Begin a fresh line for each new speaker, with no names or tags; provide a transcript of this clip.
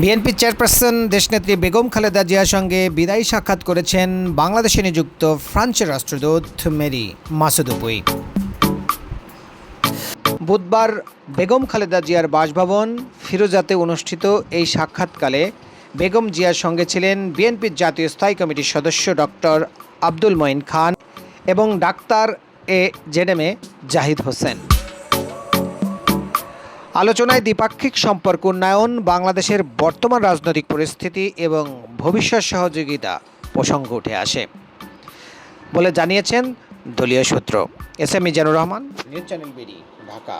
BNP chairperson দেশনেত্রী বেগম খালেদা জিয়ার সঙ্গে বিদায়ী সাক্ষাৎ করেছেন বাংলাদেশে নিযুক্ত ফ্রান্সের রাষ্ট্রদূত মেরি মাসুদুপুই বুধবার বেগম খালেদা জিয়ার বাসভবন ফিরোজাতে অনুষ্ঠিত এই সাক্ষাৎকালে বেগম জিয়ার সঙ্গে ছিলেন বিএনপির জাতীয় স্থায়ী কমিটির সদস্য ডক্টর আব্দুল মঈন খান এবং doctor A Z M Zahid Hossain. আলোচনায় দ্বিপাক্ষিক সম্পর্ক উন্নয়ন, বাংলাদেশের বর্তমান রাজনৈতিক পরিস্থিতি এবং ভবিষ্যৎ সহযোগিতা প্রসঙ্গ উঠে আসে বলে জানিয়েছেন দলীয় সূত্র। S M Mizanur Rahman, news channel BD, Dhaka.